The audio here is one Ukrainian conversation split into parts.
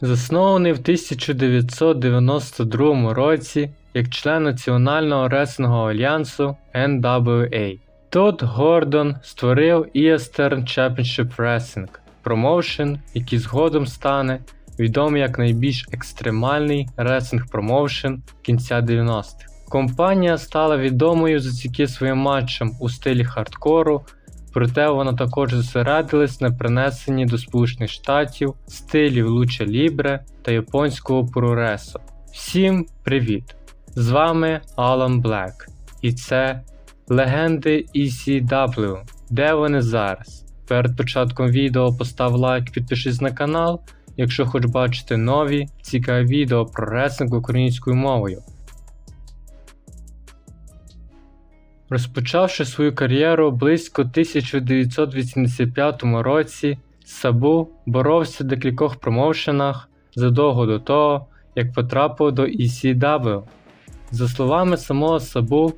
заснований в 1992 році як член Національного рестлингового альянсу NWA. Тодд Гордон створив Eastern Championship Wrestling промоушен, який згодом стане відомий як найбільш екстремальний рестлинг промоушен кінця 90-х. Компанія стала відомою завдяки своїм матчам у стилі хардкору, проте вона також зосередилась на принесенні до Сполучених Штатів стилів луча лібре та японського проресу. Всім привіт! З вами Алан Блек, і це легенди ECW. Де вони зараз? Перед початком відео постав лайк, підпишись на канал, якщо хоч бачити нові цікаві відео про рестлинг українською мовою. Розпочавши свою кар'єру близько 1985 році, Сабу боровся в декількох промоушенах задовго до того, як потрапив до ECW. За словами самого Сабу,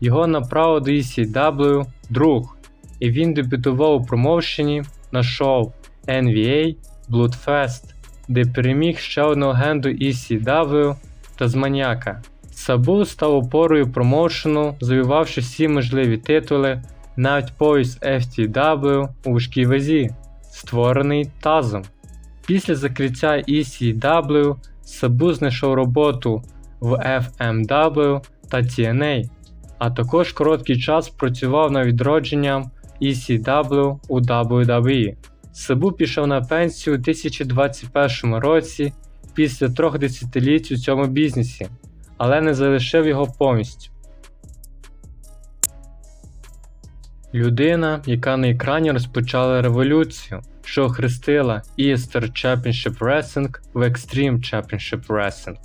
його направив до ECW друг, і він дебютував у промоушені на шоу NVA Bloodfest, де переміг ще одну легенду ECW та Зманіака. Сабу став опорою промоушену, завоювавши всі можливі титули, навіть пояс FTW у важкій вазі, створений тазом. Після закриття ECW Сабу знайшов роботу в FMW та TNA, а також короткий час працював над відродженням ECW у WWE. Сабу пішов на пенсію у 2021 році після трьох десятиліть у цьому бізнесі, але не залишив його повністю. Людина, яка на екрані розпочала революцію, що охрестила Easter Championship Wrestling в Extreme Championship Wrestling.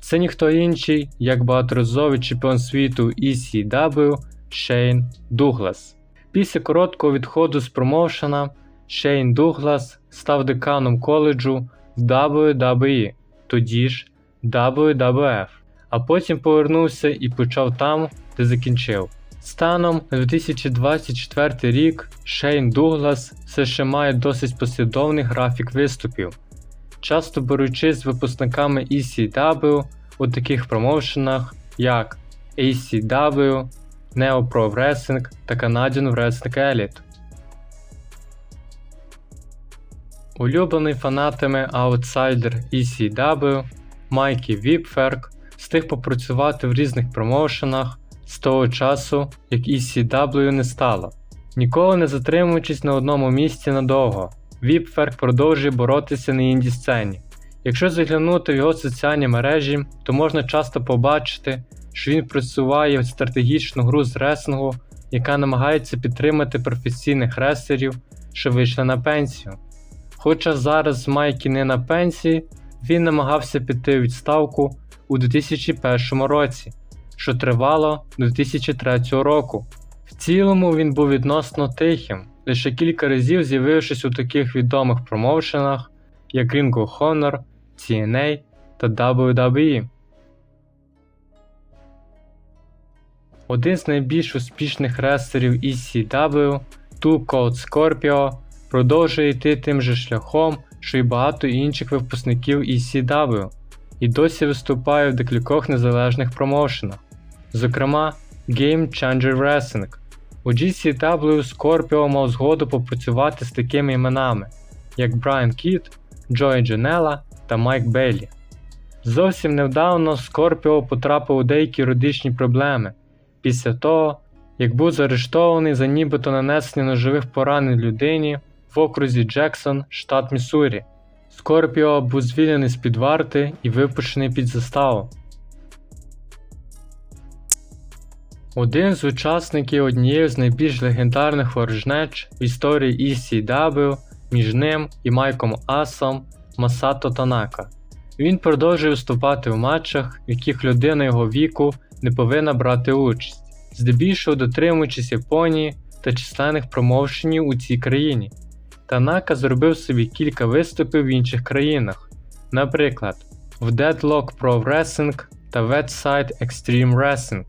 Це ніхто інший, як багаторазовий чемпіон світу ECW Шейн Дуглас. Після короткого відходу з промоушена Шейн Дуглас став деканом коледжу в WWE, тоді ж WWF, а потім повернувся і почав там, де закінчив. Станом на 2024 рік Шейн Дуглас все ще має досить послідовний графік виступів, часто беручись з випускниками ECW у таких промоушенах, як ACW, Neo Pro Wrestling та Canadian Wrestling Elite. Улюблений фанатами аутсайдер ECW Майкі Віпферк встиг попрацювати в різних промоушенах з того часу, як ECW не стало. Ніколи не затримуючись на одному місці надовго, Віпферк продовжує боротися на інді сцені. Якщо заглянути в його соціальні мережі, то можна часто побачити, що він просуває стратегічну гру з реслингу, яка намагається підтримати професійних реслерів, що вийшли на пенсію. Хоча зараз Майкі не на пенсії, він намагався піти у відставку у 2001 році, що тривало до 2003 року. В цілому він був відносно тихим, лише кілька разів з'явившись у таких відомих промоушенах, як Ring of Honor, TNA та WWE. Один з найбільш успішних рестлерів ECW, Two Cold Scorpio, продовжує йти тим же шляхом, що й багато інших випускників ECW, і досі виступає в декількох незалежних промоушенах, зокрема Game Changer Wrestling. У GCW Scorpio мав згоду попрацювати з такими іменами, як Брайан Кіт, Джой Джанела та Майк Бейлі. Зовсім невдавно Скорпіо потрапив у деякі юридичні проблеми після того, як був заарештований за нібито нанесення ножових поранень людині в окрузі Джексон, штат Міссурі. Скорпіо був звільнений з під варти і випущений під заставу. Один з учасників однієї з найбільш легендарних ворожнеч в історії ECW між ним і Майком Асом Масато Танака. Він продовжує виступати в матчах, в яких людина його віку не повинна брати участь, здебільшого дотримуючись Японії та численних промоушенів у цій країні. Танака зробив собі кілька виступів в інших країнах, наприклад, в Deadlock Pro Wrestling та Westside Extreme Wrestling.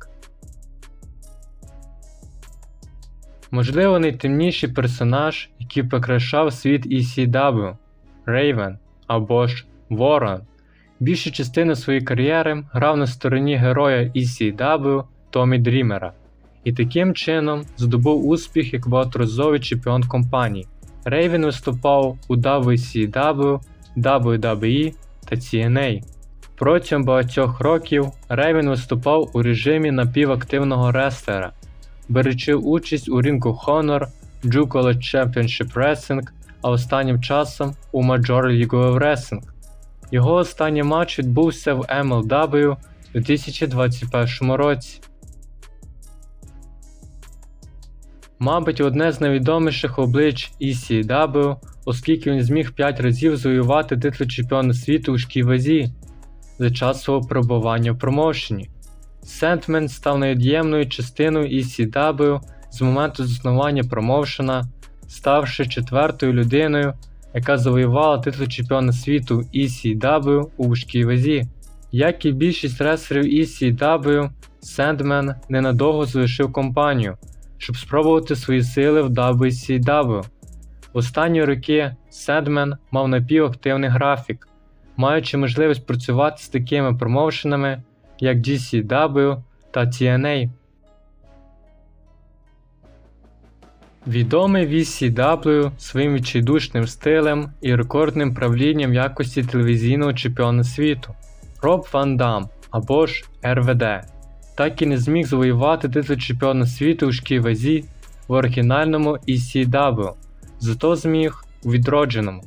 Можливо, найтемніший персонаж, який прикрашав світ ECW Raven або ж Ворон. Більшу частину своєї кар'єри грав на стороні героя ECW Томі Дрімера і таким чином здобув успіх як багаторазовий чемпіон компанії. Рейвен виступав у WCW, WWE та TNA. Протягом багатьох років Рейвен виступав у режимі напівактивного рестлера, беручи участь у of Honor, Juggalo Championship Wrestling, а останнім часом у Major League Wrestling. Його останній матч відбувся в MLW у 2021 році. Мабуть, одне з найвідоміших облич ECW, оскільки він зміг 5 разів завоювати титул чемпіона світу у шкій вазі за час свого перебування в промоушені. Сентмен став невід'ємною частиною ECW з моменту заснування промоушена, ставши четвертою людиною, яка завоювала титул чемпіона світу ECW у важкій вазі. Як і більшість рестлерів ECW, Сендмен ненадовго залишив компанію, щоб спробувати свої сили в WCW. Останні роки Сендмен мав напівактивний графік, маючи можливість працювати з такими промоушенами, як GCW та TNA. Відомий VCW своїм відчайдушним стилем і рекордним правлінням якості телевізійного чемпіона світу Роб Ван Дам або ж РВД, так і не зміг завоювати титул чемпіона світу у шкій вазі в оригінальному ECW, зато зміг у відродженому.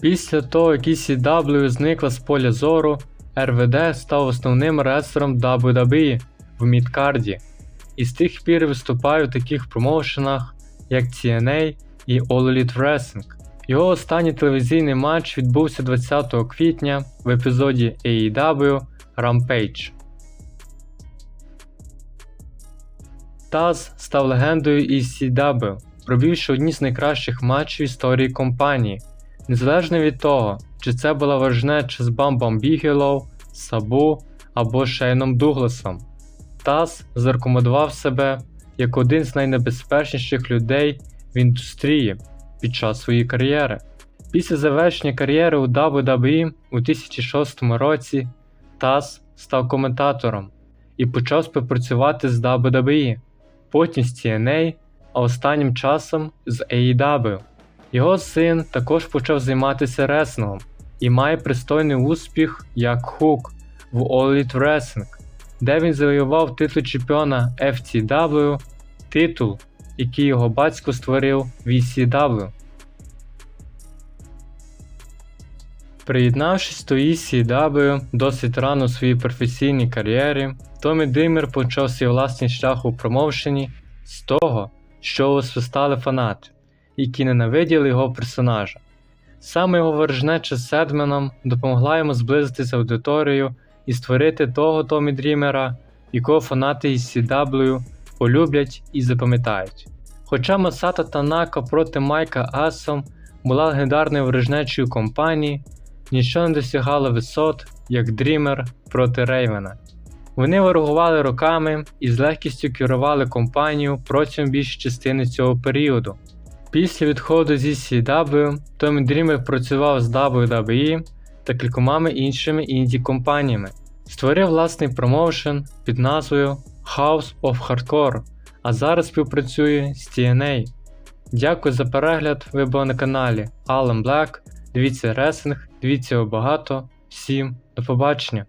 Після того, як ECW зникла з поля зору, РВД став основним рестлером WWE в мідкарді і з тих пір виступає в таких промоушенах, як TNA і All Elite Wrestling. Його останній телевізійний матч відбувся 20 квітня в епізоді AEW Rampage. Таз став легендою ECW, провівши одні з найкращих матчів історії компанії, незалежно від того, чи це була важнеча з Бамбам Бігелоу, Сабу або Шейном Дугласом. Таз зарекомендував себе як один з найнебезпечніших людей в індустрії під час своєї кар'єри. Після завершення кар'єри у WWE у 2006 році Таз став коментатором і почав співпрацювати з WWE, потім з TNA, а останнім часом з AEW. Його син також почав займатися реслингом і має пристойний успіх як хук в All Elite Wrestling, де він завоював титул чемпіона FTW, титул, який його батько створив в ECW. Приєднавшись до ECW досить рано у своїй професійній кар'єрі, Томі Димер почав свій власний шлях у промоушені з того, що освистали фанати, які ненавиділи його персонажа. Саме його ворожнеча з Седменом допомогла йому зблизитися аудиторією і створити того Томі Дрімера, якого фанати із CW полюблять і запам'ятають. Хоча Масата Танака проти Майка Асом була легендарною ворожнечою компанії, нічого не досягало висот, як Дрімер проти Рейвена. Вони ворогували роками і з легкістю керували компанію протягом більшої частини цього періоду. Після відходу зі CW Томі Дрімер працював з WWE та кількома іншими інді компаніями. Створив власний промоушен під назвою House of Hardcore, а зараз співпрацює з TNA. Дякую за перегляд, ви були на каналі Alan Black. Дивіться ресинг, дивіться його багато. Всім до побачення!